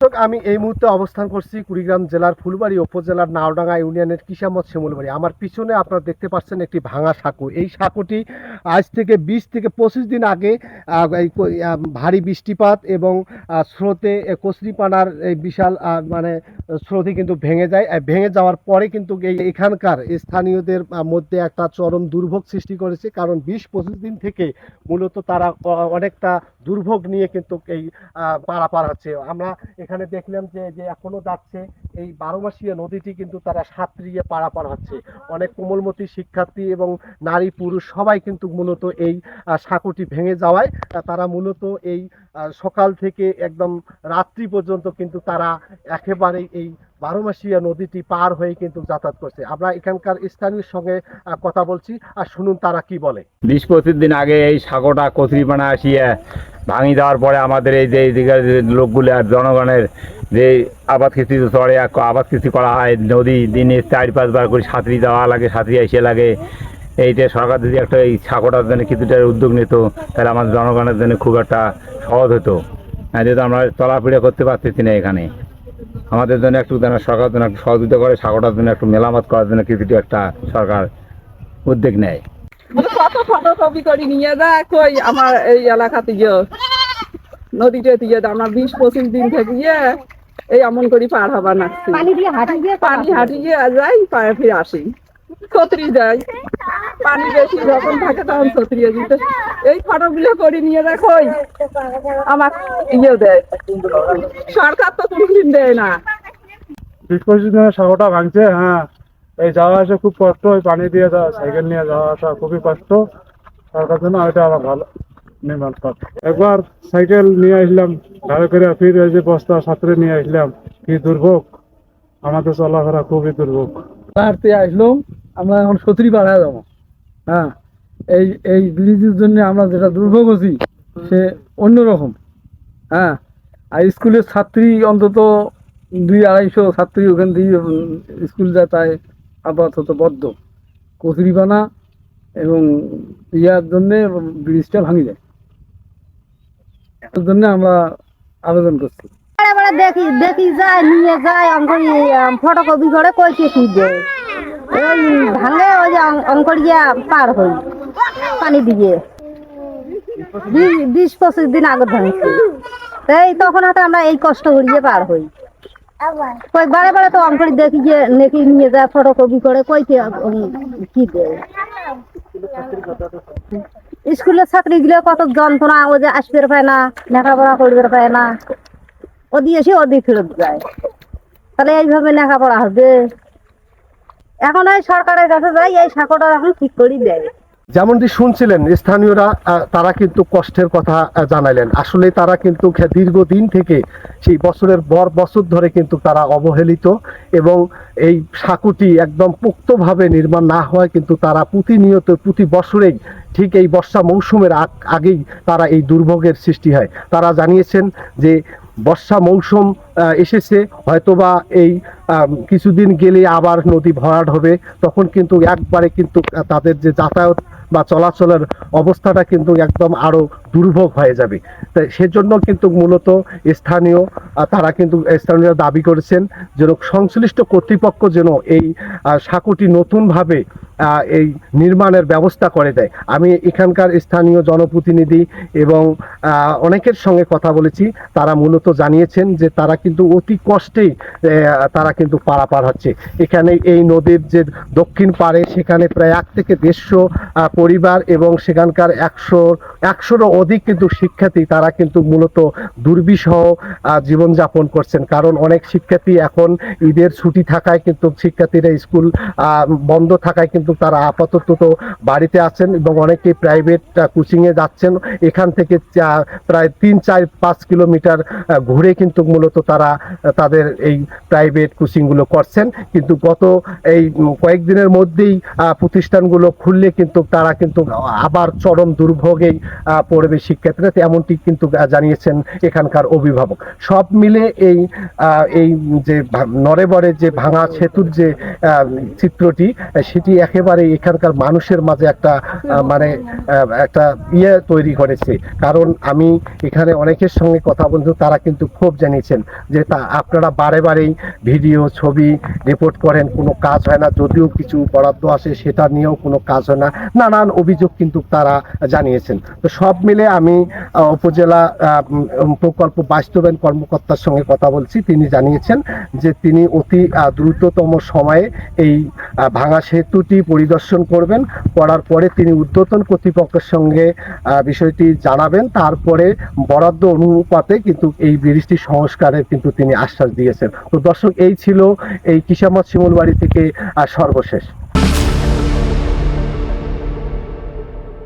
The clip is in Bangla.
দর্শক, আমি এই মুহূর্তে অবস্থান করছি কুড়িগ্রাম জেলার ফুলবাড়ি উপজেলার নাওডাঙ্গা ইউনিয়নের কিসামত শিমুলবাড়ি আমার পিছনে আপনারা দেখতে পাচ্ছেন একটি ভাঙা সাঁকো। এই সাঁকোটি আজ থেকে বিশ থেকে পঁচিশ দিন আগে ভারী বৃষ্টিপাত এবং স্রোতে কচুরিপানার এই বিশাল মানে স্রোতে কিন্তু ভেঙে যায়। ভেঙে যাওয়ার পরে কিন্তু এই এখানকার স্থানীয়দের মধ্যে একটা চরম দুর্ভোগ সৃষ্টি করেছে। কারণ বিশ পঁচিশ দিন থেকে মূলত তারা অনেকটা দুর্ভোগ নিয়ে কিন্তু এই পারাপার হচ্ছে। আমরা এখানে দেখলাম যে যে এখনও যাচ্ছে, এই বারোমাসিয়া নদীটি কিন্তু তারা সাঁতরিয়ে পারাপার হচ্ছে। অনেক কোমলমতি শিক্ষার্থী এবং নারী, পুরুষ সবাই কিন্তু মূলত এই সাঁকোটি ভেঙে যাওয়ায় তারা মূলত এই সকাল থেকে একদম রাত্রি পর্যন্ত কিন্তু তারা একেবারে এই বারোমাসিয়া নদীটি পার হয়ে কিন্তু যাতায়াত করছে। আমরা এখানকার স্থানীয় সঙ্গে কথা বলছি, আর শুনুন তারা কি বলে। বিশ পঁচিশ দিন আগে এই সাঁকোটা কচুরিপানা আসিয়া ভাঙি দেওয়ার পরে আমাদের এই যে এইদিকের লোকগুলো আর জনগণের যে আবাদ কৃষি চড়ে আবাদ কৃষি করা হয়, নদী দিনে চার পাঁচবার করে সাঁতরি দেওয়া লাগে, সাঁতরি এসে লাগে। এইটা সরকার যদি একটা এই সাঁকোটার জন্য কিছুটা উদ্যোগ নিত, তাহলে আমাদের জনগণের জন্য খুব একটা সহজ হতো। যেহেতু আমরা চলাফেরা করতে পারতেছি না এখানে, আমাদের জন্য একটু যেন সরকার জন্য একটু সহযোগিতা করে সাঁকোটার জন্য একটু মেলামত করার জন্য কিছুটা একটা সরকার উদ্যোগ নেয়। কত ফটোকপি করে নিয়ে যা কই আমার এই এলাকাতে গিয়ে নদীতে দিয়ে আমরা বিশ পঁচিশ দিন থেকে গিয়ে এই এমন করে পার হবার নাচছি পানি দিয়ে হাঁটি দিয়ে পানি হাঁটি গিয়ে যাই পায়ে ফিরে আসি। ছত্রি যাই। পানি বেশি যখন থাকে তখন ছত্রিয়ে দিতে এই ফটোগুলো করে নিয়ে কই? আমার ইয়ে দেয়। সরকার তো কোনোদিন দেয় না। বিশ পঁচিশ দিনের সাগরটা ভাঙছে হ্যাঁ। এই যাওয়া আসা খুব কষ্ট, ওই পানি দিয়ে যাওয়া, সাইকেল নিয়ে যাওয়া আসা খুবই কষ্ট। সরকার জন্য এটা আমার ভালো নির্মাণ একবার সাইকেল নিয়ে আসলাম, ভালো করে ফির এই যে বস্তা সাঁতরে নিয়ে আসলাম। কি দুর্ভোগ? আমাদের চলাফেরা খুবই দুর্ভোগ। পাহাড়তে আসলাম আমরা এখন সতরি পাড়ায় যাব। হ্যাঁ এই এই ব্রিজের জন্য আমরা যেটা দুর্ভোগ হচ্ছি সে অন্যরকম। হ্যাঁ আর স্কুলের ছাত্রী অন্তত দুই আড়াইশো ছাত্রী ওখান থেকে স্কুল যায় তাই আপাতত বদ্ধ। কচুরিপানা এবং ইয়ার জন্যে ব্রিজটা ভাঙি যায়। এর জন্য আমরা আবেদন করছি। দেখি দেখি, যায়, নিয়ে যায়, অঙ্করি ফটোকপি করে কই কে দেয়। ওই ভাঙে, ওই যে অঙ্করিয়া পার হই, পানি দিয়ে। বিশ পঁচিশ দিন আগে ভাঙছি। এই তখন হাতে আমরা এই কষ্ট করিয়ে পার হই। কই বারে বারে তো দেখি যে নেকি নিয়ে যায় করে কই কে দেয়? ছাত্রী গুলো কত যন্ত্রণা, ও যে আসবে পায় না, লেখাপড়া করবে পায় না। ও দিয়েছে ও দিয়ে ফেরত যায়। তাহলে এইভাবে লেখাপড়া হবে। এখন এই সরকারের কাছে যাই, এই সাঁকোটা এখন ঠিক করে দেয়। যেমনটি শুনছিলেন স্থানীয়রা তারা কিন্তু কষ্টের কথা আহ, জানালেন আসলে তারা কিন্তু দীর্ঘদিন থেকে সেই বছরের পর বছর ধরে কিন্তু তারা অবহেলিত এবং এই সাঁকুটি একদম পোক্তভাবে নির্মাণ না হওয়ায় কিন্তু তারা প্রতিনিয়ত প্রতি বছরেই ঠিক এই বর্ষা মৌসুমের আগ- আগেই তারা এই দুর্ভোগের সৃষ্টি হয়। তারা জানিয়েছেন যে বর্ষা মৌসুম এসেছে হয়তোবা এই কিছুদিন গেলে আবার নদী ভরাট হবে। তখন কিন্তু একবারে কিন্তু তাদের যে যাতায়াত বা চলাচলের অবস্থাটা কিন্তু একদম আরও দুর্ভোগ হয়ে যাবে। তাই সেজন্য কিন্তু মূলত স্থানীয় তারা কিন্তু স্থানীয় দাবি করেছেন যেন সংশ্লিষ্ট কর্তৃপক্ষ যেন এই সাঁকোটি নতুনভাবে এই নির্মাণের ব্যবস্থা করে দেয়। আমি এখানকার স্থানীয় জনপ্রতিনিধি এবং অনেকের সঙ্গে কথা বলেছি। তারা মূলত জানিয়েছেন যে তারা কিন্তু অতি কষ্টেই তারা কিন্তু পারাপার হচ্ছে। এখানে এই নদীর যে দক্ষিণ পাড়ে, সেখানে প্রায় এক থেকে দেড়শো পরিবার এবং সেখানকার একশো, একশোরও অধিক কিন্তু শিক্ষার্থী তারা কিন্তু মূলত দুর্বিষহ জীবনযাপন করছেন। কারণ অনেক শিক্ষার্থী এখন ঈদের ছুটি থাকায় কিন্তু শিক্ষার্থীরা স্কুল বন্ধ থাকায় কিন্তু তারা আপাতত তো বাড়িতে আছেন এবং অনেকে প্রাইভেট কোচিংয়ে যাচ্ছেন। এখান থেকে প্রায় তিন, চার, পাঁচ কিলোমিটার ঘুরে কিন্তু মূলত তারা তাদের এই প্রাইভেট কোচিংগুলো করছেন। কিন্তু গত এই কয়েকদিনের মধ্যেই প্রতিষ্ঠানগুলো খুললে কিন্তু তারা কিন্তু আবার চরম দুর্ভোগেই পড়বে শিক্ষার্থীরা। এমনটি কিন্তু জানিয়েছেন এখানকার অভিভাবক। সব মিলে এই এই যে নরেবরে যে ভাঙা সেতুর যে চিত্রটি সেটি একেবারে একেবারে এখানকার মানুষের মাঝে একটা মানে একটা ইয়ে তৈরি করেছে। কারণ আমি এখানে অনেকের সঙ্গে কথা বলতে তারা কিন্তু ক্ষোভ জানিয়েছেন যে তা আপনারা বারে বারেই ভিডিও, ছবি রিপোর্ট করেন, কোনো কাজ হয় না, যদিও কিছু বরাদ্দ আসে, সেটা নিয়েও কোনো কাজ হয় না। নানান অভিযোগ কিন্তু তারা জানিয়েছেন। তো সব মিলে আমি উপজেলা প্রকল্প বাস্তবায়ন কর্মকর্তার সঙ্গে কথা বলছি। তিনি জানিয়েছেন যে তিনি অতি দ্রুততম সময়ে এই ভাঙা সেতুটি পরিদর্শন করবেন, করার পরে তিনি উদ্যতন কর্তৃপক্ষের সঙ্গে বিষয়টি জানাবেন। তারপরে বরাদ্দ অনুপাতে কিন্তু এই ব্রিজটি সংস্কারের কিন্তু তিনি আশ্বাস দিয়েছেন। তো দর্শক, এই ছিল এই কিসামত শিমুলবাড়ি থেকে সর্বশেষ।